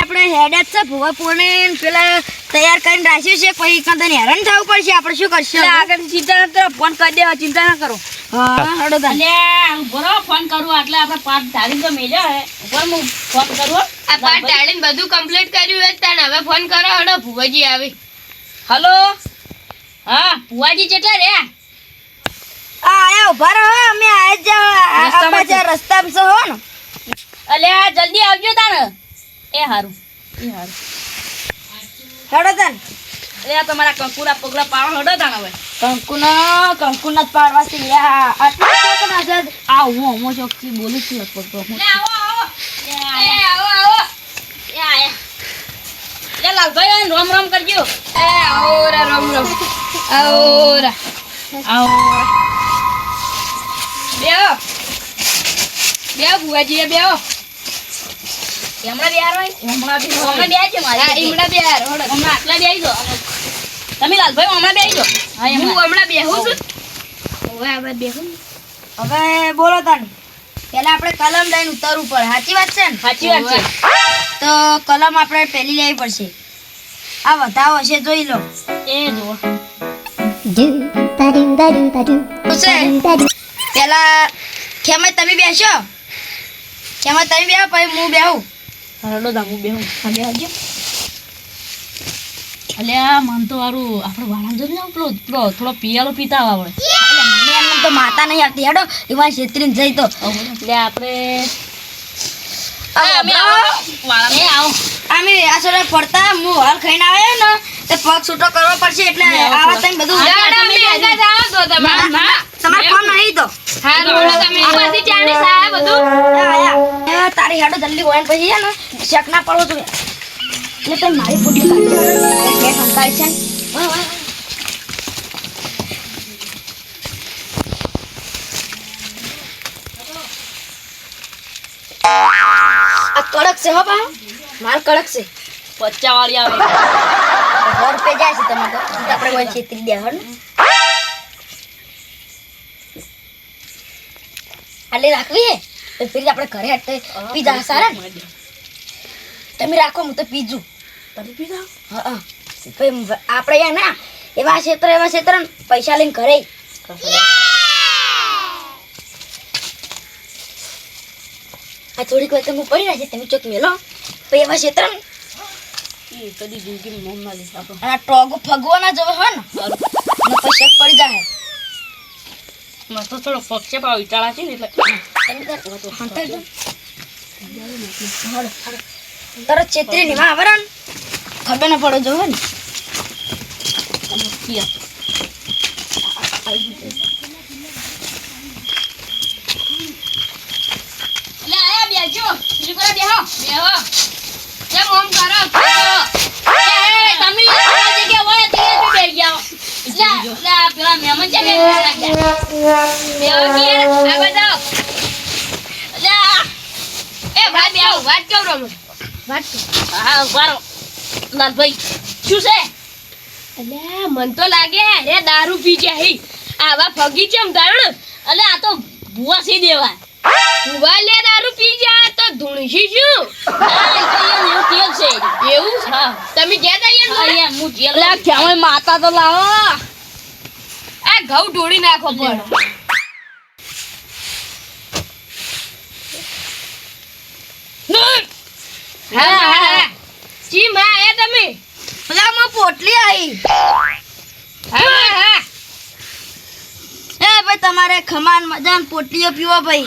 આપણે હેડ જ છે. ભૂવા પોને પેલા તૈયાર કરીને રાખ્યું છે. પછી કદાચ હેરાન થવું પડશે. આપણે શું કરશું? આગળ ચિંતા ના કરો ફોન કરી દેવા. ચિંતા ના કરો. હા હડો બરો ફોન કરું. એટલે આપણે પાઠ ધારી તો મેલ્યા હે. ઉપર હું ફોન કરું આ પાર્ટ ટાળીને બધું કમ્પ્લીટ કર્યું હોય તને હવે ફોન કરો. હડો ભુવાજી આવી. હલો? હા ભુવાજી કેટલા રે આ આયા ઊભા રહો. અમે આયા જ રસ્તામાં છો. હો ને. અલ્યા જલ્દી આવજો તાણ. એ હારું. એ હારું. હડો તાન આ તમારા કંકુરા પગલા પાડો હડો તાણ હવે. કંકુના કંકુના જ પાડવાથી લ્યા આટલા કોકના છે આ હું ચોકથી બોલું છું લગભગ તો હું. આવો આવો. એ આવો આવો. એ આયા. લે લાલભાઈ રોમ રોમ કરજો. એ આવો રા રમ રમ. આવો રા આવો બેહો. બેહો ભુવાજી બેહો. તમે લાલભાઈ હમણાં બે આવી જાઓ હા હમણાં બેહું છું. હવે આપણે બેહું હવે બોલો તાન. પેલા આપણે કલમ લઈને ઉતરવું પડે. સાચી વાત છે ને? સાચી વાત છે. તો કલમ આપણે પેલી લેવી પડશે. આ વધાવો હશે જોઈ લો. એ જુઓ. પેલા ખેમય તમે બેસો. ખેમય તમે બેહો પછી હું બેહું. હરડો દામુ બે ખાલી આવજો. અલ્યા મન તો વારું આપણે વાળા જો ને પેલો પેલો થોડો પિયાલો પીતા આવડે. એટલે મને એમને તો માતા નહીં આવતી. હેડો એમાં છેતરીને જઈ તો. એટલે આપણે આ અમે હમણાં આવો. એ આવો. અમે આ સોરે ફરતા હું હાલ ખાઈને આવ્યો ને તે પગ છૂટો કરવો પડશે એટલે આવા તમે બધું તમારે ફોન નહીં તો પછી. તારી હાડો જલ્દી હોય ને પછી છે ને શેક ના પડો તું એટલે તમે મારી ફૂટી કાઢી હંકારી છે કડક છે હો બા માલ કડક છે પચ્ચા વાળી આવે ઘર પે જાય છે તમારે આપણે કોઈ છેતરી દે હો ને આટલી રાખવી હે? તો ફરી આપણે ઘરે હટતે પીઝા સારા ને તમે રાખો હું તો પીજું તમે પીધા? હા હા. આપણે યા ના એવા ક્ષેત્ર એવા ક્ષેત્ર પૈસા લઈને ઘરે. આ થોડીક વાર તમે પડી રાખી તમે ચોક મેલો તો એવા ક્ષેત્ર કદી જિંદગી મોમ ના લે આ ટોગો ફગવાના જવે હો. ને ને પડી જાય. મારે તો થોડો પગ છે પણ વિચારા છે ને એટલે. તરત છેતરી ની માં આવે ને. ખબર ના પડે જોવે ને બેહો. બેહો. કેમ ઓમ કરો? તમે. પેલા મહેમાન છે. એ ભાઈ વાત રમો વાત હા વારો લાલભાઈ શું છે અલ્યા મન તો લાગે અરે દારૂ પી જાય હી આવા ફગી ચમ તારણ અલે આ તો ભૂવા સી દેવા ભૂવા લે દારૂ પી ગયા તો શું એવું તેલ છે. એવું હા. તમે ગયા તા યાર હા જેલ લે ક્યાં માતા તો લાવો. ઘઉં ઢોળી નાખો પણ. હા હા હા. જી માં આયા તમે. પેલા માં પોટલી આવી. હા હા હા. એ ભાઈ તમારે ખમાન મજા પોટલીઓ પીવો ભાઈ.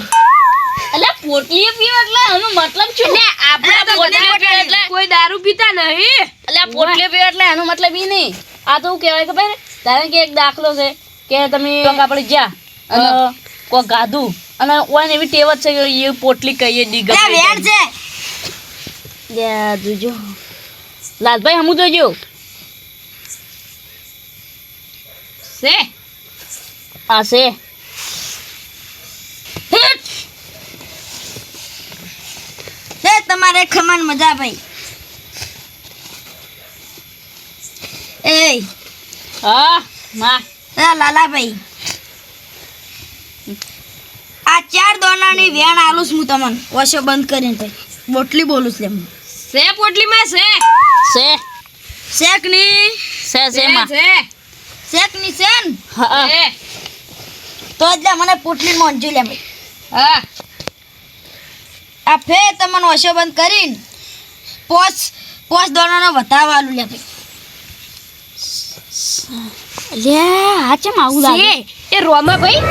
એટલે પોટલી પીવો એટલે એનો મતલબ શું? ને આપણે પોટલી એટલે કોઈ દારૂ પીતા નહીં. એટલે પોટલીઓ પોટલી પીવો એટલે એનો મતલબ ઈ નહીં. આ તો શું કહેવાય ભાઈ ધારો કે એક દાખલો છે. કે તમે આપણે જ્યાં અને કોઈ ગાધું અને ઓન એવી ટેવ જ છે કે એ પોટલી કહીએ ડી પેલા વેણ છે. લે જોજો. લાલભાઈ હમું જોજો. સે આ છે. એ તમારે ખમાન મજા ભાઈ. એ હા માં. લાલાભાઈ. આ ચાર દોનાની વેણ આલું છું હું તમને. ઓછો બંધ કરીને બોટલી બોલું છું એમ. સે પોટલીમાં છે સે. શેકની સે છે માં. છે શેકની છે ને હા છે. તો જ લે મને પોટલી મોંજુ લે ભાઈ. હા. આ ફે તમને ઓશો બંધ કરીને પોચ પોચ દોડાનો વધારવાનું લે ભાઈ. લે આ ચમ આવું લાગે? એ રોમા ભાઈ?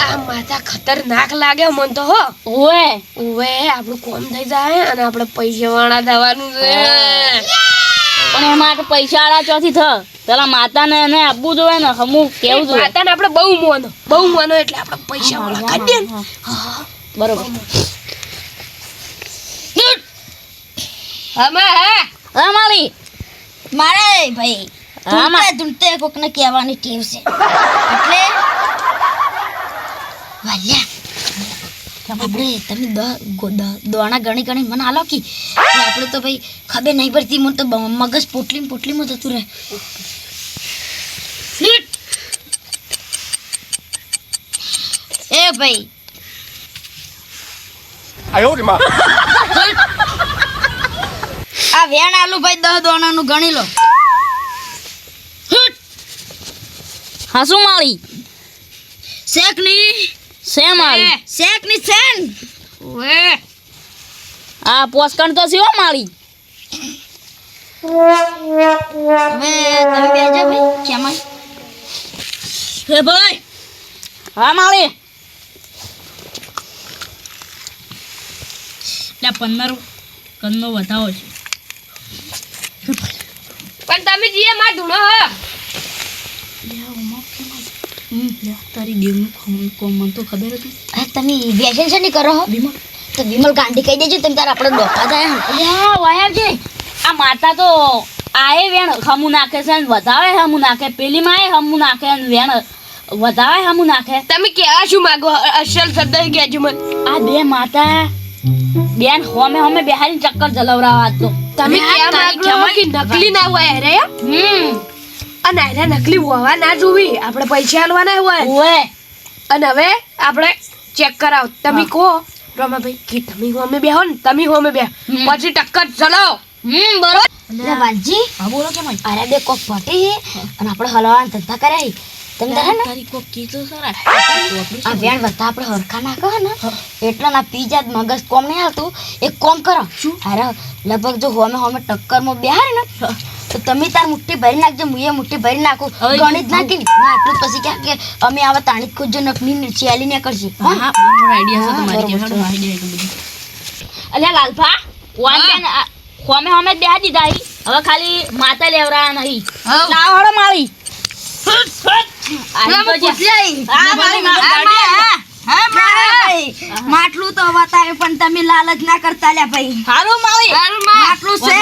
આ માથા ખતરનાક લાગે મન તો હો. ઓએ ઓએ આપણું કોમ થઈ જાય અને આપણે પૈસા વાળા થવાનું છે. પણ એમાં તો પૈસા વાળા ચોથી થ. પેલા માતાને એને આપવું જોઈએ ને હમું કેવું જોઈએ? માતાને આપણે બહુ મોનો બહુ મોનો એટલે આપણે પૈસા વાળા કાઢીએ દે ને. બરોબર આમાં હા. હા મારી મારે ભાઈ. ધૂંટે ધૂંટે કોકને કહેવાની ટેવ છે. એટલે વાલ્યા આપણે તમે દોણા ગણી ગણી મને આલો કી. આપણે તો ભાઈ ખબર નહીં પડતી મને તો મગજ પોટલી પોટલીમાં જતું રહે. એ ભાઈ. આ વેણ આલુ ભાઈ દહ દોણાનું ગણી લો. હા શું મારી. શેકની છે માળી શેકની સેન ઓએ આ પોસ્કણ તો છે માળી હે ભાઈ. હા માળી એટલે પંદર કનનો વધાવો છે. પણ તમે જીએ માં ધૂણો હો. તારી દેવનું કોમ મને તો ખબર હતી. હા તમે વ્યસન છે નહીં કરો હો. તો વિમલ ગાંધી કહી દેજો તમે તાર આપણે ડોકા થાય હા વાયા છે. આ માતા તો આએ વેણ હમું નાખે છે ને વધાવે હમું નાખે. પેલી માએ હમું નાખે ને વેણ વધાવે હમું નાખે. તમે કેવા શું માગો? અસલ શબ્દ કહેજો મને? આ બે માતા બેન હોમે હોમે બેહારી ચક્કર જલવરાવા આજ તો. તમે કેવા માગો? નકલી ના હોય રે હમ. અને એને નકલી હોવા ના જોવી. આપણે પૈસા આલવાના હોય. હોય અને હવે આપણે ચેક કરાવો. તમે કહો રમાભાઈ કે તમે હોમે બેહો ને? તમે હોમે બે. પછી ટક્કર ચલાવો. હમ બરોબર એટલે વાલજી. હા બોલો કેમ અરે બે કોક ફટી અને આપણે હલવાના ધંધા કર્યા તમે તારે ને? તારી કોક કીધું સરા આ વેણ વધતા આપણે હરખા ના કહો ને. એટલા ના પીજા મગજ કોમ નહીં આવતું એક કોમ કરો. અરે લગભગ જો હોમે હોમે ટક્કરમાં બેહારે ને તો તમે તાર મુઠ્ઠી ભરી નાખજો હું એ મુઠ્ઠી ભરી નાખું. ગણિત નાખી ના? આટલું પછી ક્યાં કે અમે આવા તાણી જ ખોજો નકલી આલી ને કરશે હા બરોબર આઈડિયા છે તમારી બરોબર આઈડિયા એટલું બધું. અલ્યા લાલભા વાન બેન આ હોમે હોમે જ બેહા દીધા હવે ખાલી માતા લેવરા નહીં લાવ હળો મારી માટલું તો વતાવે પણ તમે લાલચ ના કરતા લ્યા ભાઈ. હારું મારી માટલું છે.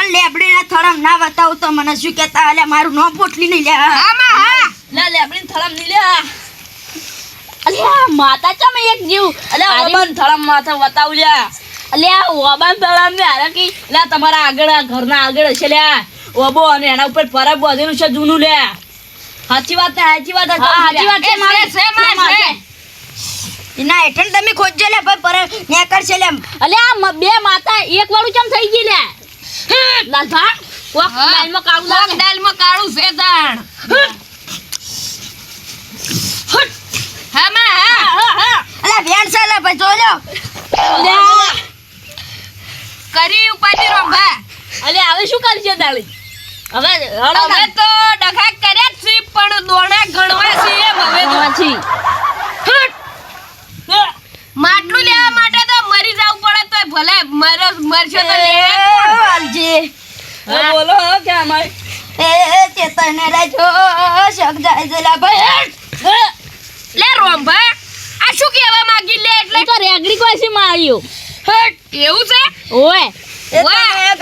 અને લેબડી ના થળમ ના બતાવું તો મને શું કેતા અલ્યા મારું નો પોટલી નહીં લ્યા લે લેબડીન થળમ નહીં લે. અલ્યા માતા ચમ એક જીવ. અલ્યા ઓબન થળમ માથે બતાવું લે. અલ્યા ઓબન થળમ ને હારે કી. લે તમારા આગળ ઘરના આગળ છે લ્યા ઓબો અને એના ઉપર ફરક બાંધેલું છે જૂનું લે. સાચી વાત ને સાચી વાત સાચી વાત છે, મારે. છે, મારે, છે. એના હેઠળ તમે ખોજજો લે ભાઈ પર નેકર છે લે અલ્યા બે માતા એક વાળું ચમ થઈ ગઈ લે? લાલભા કોક હા. દાલમાં કાળું લાગે? દાલમાં કાળું છે તાણ હા હા, હા. અલ્યા વેણ છે લે ભાઈ જો કરી ઉપાડી રંભા અલ્યા હવે શું કરશે દાળી? હવે હવે તો ડખા કર્યા છે પણ દોણા ગણવા છે હવે તો. પછી માટલું લેવા માટે તો મરી જવું પડે તો ભલે મરો મરશે તો લે વાલજી બોલો કે અમારે એ ચેતન રાજો શક જાય જલા ભાઈ લે રોંભા આ શું કહેવા માંગી લે એટલે? તો રેગડી કોસી માર્યો? હટ એવું છે? ઓય.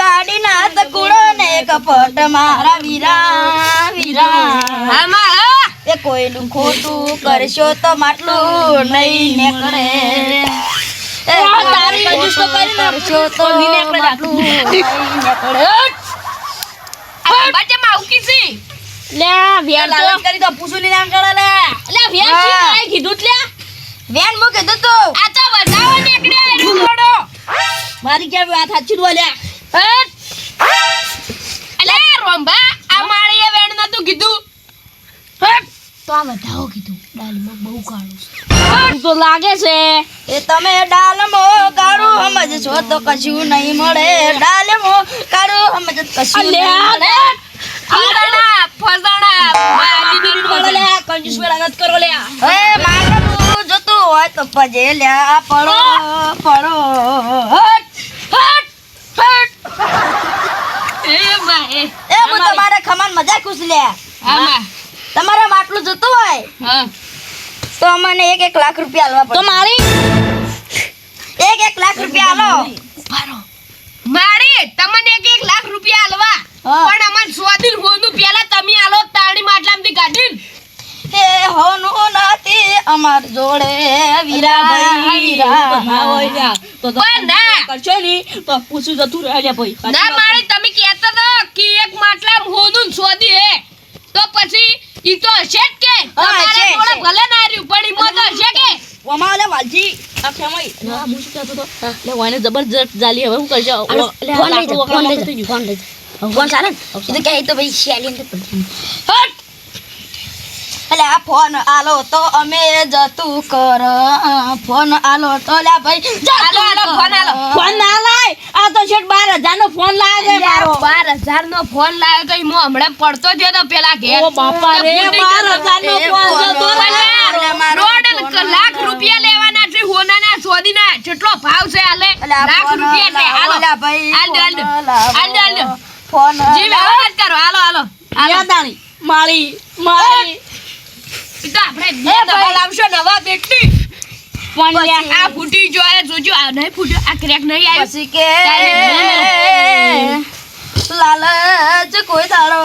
ગાડી ના તકુડો ને કપટ મારા વીરા વીરા. આમાં એ કોઈનું ખોટું કરશો તો માટલું નહીં નીકળે. એ મારી ક્યાં વાત સાચી બોલ્યા અલે રોંબા આ મારી વેણ નતું કીધું. તો આ વધાવો કીધું. એનો બહુ કાળું બોલ્યા તું લાગે છે. એ તમે ડાલમો કાળું સમજશો તો કશું નહીં મળે. ડાલમો કાળું સમજ કશું નહીં મળે. ફસાણા ફસાણા મારી બીડી વાળો લે, કંજૂસ વેળા કરો લે. હે માગનું જોતું હોય તો પજે લ્યા. પડો પડો હટ હટ. હટ. એ ભાઈ એ હું તમારે ખમાન મજા ખુશ લ્યા આમાં. તમારે માટલું જોતું હોય? હા. તો અમને એક એક લાખ રૂપિયા આલવા તો મારી? એક એક લાખ રૂપિયા આલો. મારી તમને એક એક લાખ રૂપિયા આલવા. પણ અમને સ્વાદિન હોનું પેલા તમે આલો તાણી માટલામાંથી કાઢીને. એ હોનું નથી અમાર જોડે વીરા ભાઈ વીરા પણ ના. કરશો ની તો પૂછ્યું જતું રહેજે ભાઈ. ના મારી તમે કહેતા તો કે એક માટલામાં હોનું સ્વાદી હે. તો પછી ઈ તો હશે જ કે. તમારે હશે. ભલે ના રહ્યું પણ ઈમાં તો હશે કે? ઓમાં ઓલા વાલજી આ ખેમાઈ. હું શું કહેતો તો લે, વાને જબરજસ્ત જાલી હવે હું કરજો લે, ફોન લઈ જા, ફોન લઈ જા, ફોન? એ તો કહે તો ભાઈ શેલી અંદર પડી હટ! એટલે ફોન આલો તો અમે જતું કર ફોન આલો તો લ્યા ભાઈ આલો, આલો, ફોન આલો. ફોન ના લાય આ તો શેઠ બાર હજાર નો ફોન લાવ્યો છે મારો બાર હજાર નો ફોન લાવ્યો તો ઈમો હમણાં પડતો જ હતો પેલા ઘેર ઓ બાપા રે તો બાર ફૂટી હજાર નો ફોન. રહ્યો. મારો લાખ રૂપિયા લેવાના છે હોનાના સોદીના કેટલો ભાવ છે આલે લાખ રૂપિયા છે આલો ભાઈ, આલ આલ આલ. ફોન લાવો. હાલ દો, હાલ દો. ફોન જી લાવો. વ્યવહાર કરો આલો આલો આલો દાણી માળી માળી ઈ તો આપણે બે લાવશો નવા બેટી ફોન આ ફૂટી જોયે જોજો આ નહીં ફૂટ્યો આ ક્રેક નહીં આવ્યો. પછી કે લાલચ કોઈ તારો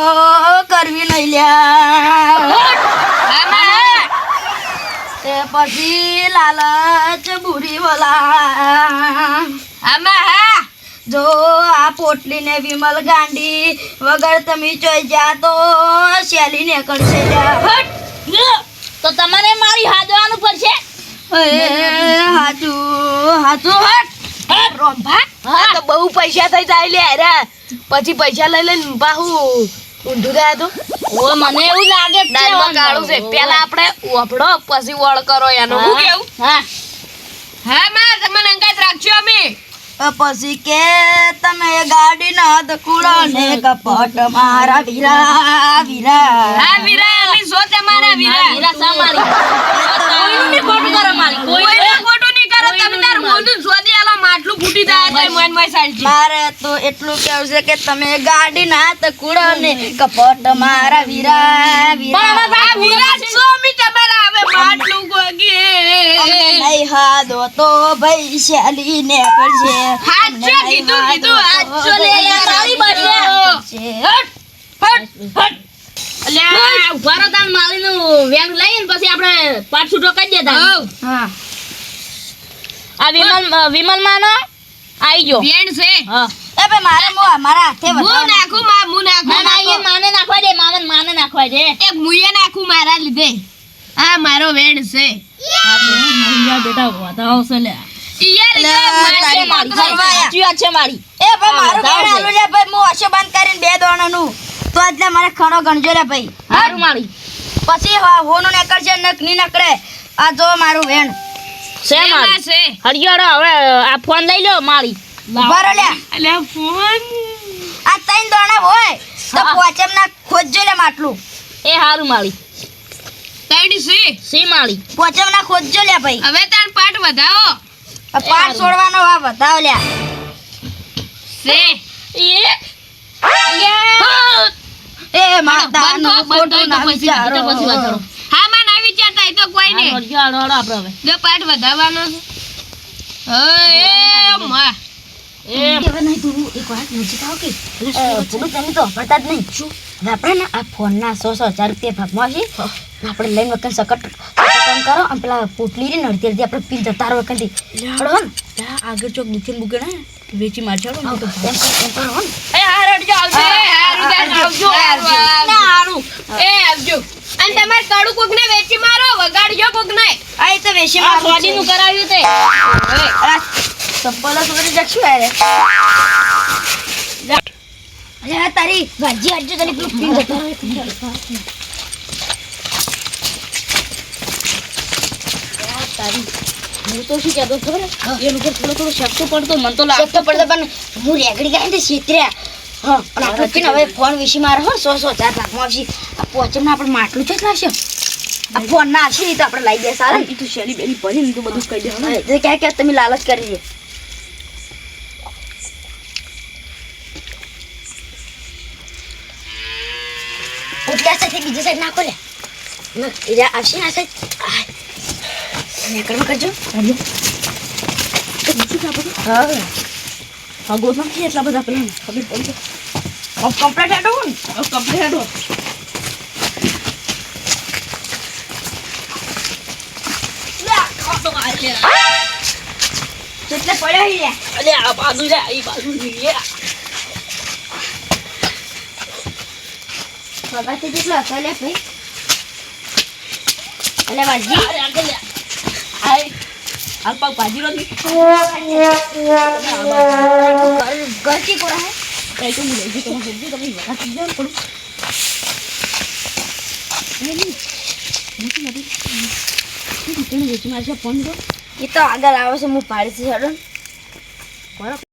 કરવી નહીં લ્યા. તે પછી લાલચ બુરી બોલા આમાં હા. જો આ પોટલી ને વિમલ ગાંડી વગર તમે ચોઈ જા તો શેલી ને કરશે લ્યા તો તમારે મારી હાજવાનું પડશે? એ હાચું હાચું હટ. રોંભા હા. તો બહુ પૈસા થઈ જાય લે અરે પછી પૈસા લઈ લઈને બાહુ ઊંધું થાય તો. ઓ મને એવું લાગે દાળમાં કાળું છે. પેલા આપણે ઓફડો પછી વળ કરો એનો. હા. હું. કેવું? હા. હા માં તમને અંગાત રાખજો અમે. પછી કે તમે ગાડી ના દકુડો ને કપટ મારા વીરા વીરા. હા વીરા અમે છો તમારા વીરા. વીરા સા કોઈનું ખોટું કરે મારી. કોઈનું ખોટું નહીં કરો. તમે તાર મોઢું સ્વાદી આલો માટલું ફૂટી જાય તો મનમાં સાલજી મારે તો એટલું કેવું છે કે તમે ગાડી ના દકુડો ને કપટ મારા વીરા વીરા. વીરા છો. તમારા હવે માટલું ગોગે નહીં હાદો તો ભાઈ શેલી ને કરશે હાચો કીધું કીધું હાચો લે તારી બદલે. હટ હટ હટ. અલ્યા ઊભા રહો તાન મારીનું લઈને પછી આપણે પાટ છૂટો કરી દેતા હા. આ વિમલ વિમલ માનો? આઈ ગયો. બેન છે. હા. એ ભાઈ મારે મો મારા હાથે હું નાખું માં હું ના ના નાખું. માને નાખવા દે મામન માને નાખવા દે. એક મુયે નાખું મારા લીધે. આ મારો વેડ છે. બેટા વધાવો છે લે. યાર અલે, યાર, તારી મારે માથા માથા- વાયા. સાચી વાત છે મારી. એ ભાઈ મારું હા, ઘર વધારે આલુ લે ભાઈ હું હશે બંધ કરીને બે દોણાનું. તો એટલે મારે ખણો ગણજો લે ભાઈ. સારું મારી પછી હા હોનું નીકળશે નકની નકળે. આ જો મારું વેણ. છે એમાં મારી. છે. હરિયાળો હવે આ ફોન લઈ લો મારી. ફોન. આ ત્રણ દોણા હોય. તો. પોચમ ના ખોજજો લે માટલું. એ હારું મારી. તૈડી સી. સી માળી પોચમ ના ખોજજો લે ભાઈ. હવે તાર પાઠ વધાવો. આ છોડવાનો આ વધાવ લે સે. એ. એ માતાનું બંધ થો, બંધ ખોટું ના પછી વિચારો. તો પછી વાત કરો. હા માં ના વિચારતા એ તો કોઈ ને જો પાઠ વધાવવાનો છે. હે માં એ હવે નહીં તું એક વાત નજીક આવ કે? અ, પુડું તો વાપરતા જ નહીં. શું? આપણે ને આ ફોનના સો સો હજાર રૂપિયા ભાગમાં છે આપણે લઈને વખત સકટ કામ કરો અને પેલા પોટલી રી નડતી હતી આપણે પીલ જતા રહો વખત હળો ને. આગળ ચોક નીચે મૂકે ને વેચી મારશે એમ કરો એમ કરો એ હાર અડજો આવજો એ હારું આવજો ના હારું. એ આવજો. અને તમાર કડું કોક ને વેચી મારો વગાડજો કોક ને આ તો તો મારો આ નું કરાવ્યું તે. ચપ્પલ સુધી જશું યાર. અરે તારી ભાજી આજો તને પેલું પીલ જતા રહો. તારી. હું તો શું કહેતો ખબર? એનું ઉપર થોડો થોડો શક પડતો મને તો લાગતો પડતો પણ હું રેગડી ગાય ને છેતર્યા હા અને આપણે છે હવે ફોન વિશે મારે હો સો સો હજાર લાખમાં આવશે. આ પોચમમાં આપણે માટલું છે જ લાવશે. આ ફોન ના આવશે ને તો આપણે લાવી દે સારા એ તો શેરી બેરી ભરી ને તો બધું કહી દેવાનું. ક્યાં ક્યાં તમે લાલચ કરી છે? ઉઠ્યા સાથે બીજી સાઈડ નાખો લે. એ આવશે ને આ સાઈડ નેકળમાં કરજો. હા. હા ગોથમ છે એટલા બધા પેલા. ખબર પડી કમ્પ્લીટ હેડો. કમ્પ્લીટ હેડો. એટલે પડ્યો અલે આ બાજુ લે એ બાજુ લે બાબાથી કેટલો હતો લે ભાઈ? એટલે વાજી અરે આગળ લે આય હાલ પાક ભાજી નથી ગરકી કોરા હે કઈ તો હું લઈ જઈ તમે સમજી તમે વખત થઈ જાવ થોડું એ નહીં નથી નથી શું વેચી મારશે ફોન તો એ તો આગળ આવે છે હું પાડીશ હેડો બરાબર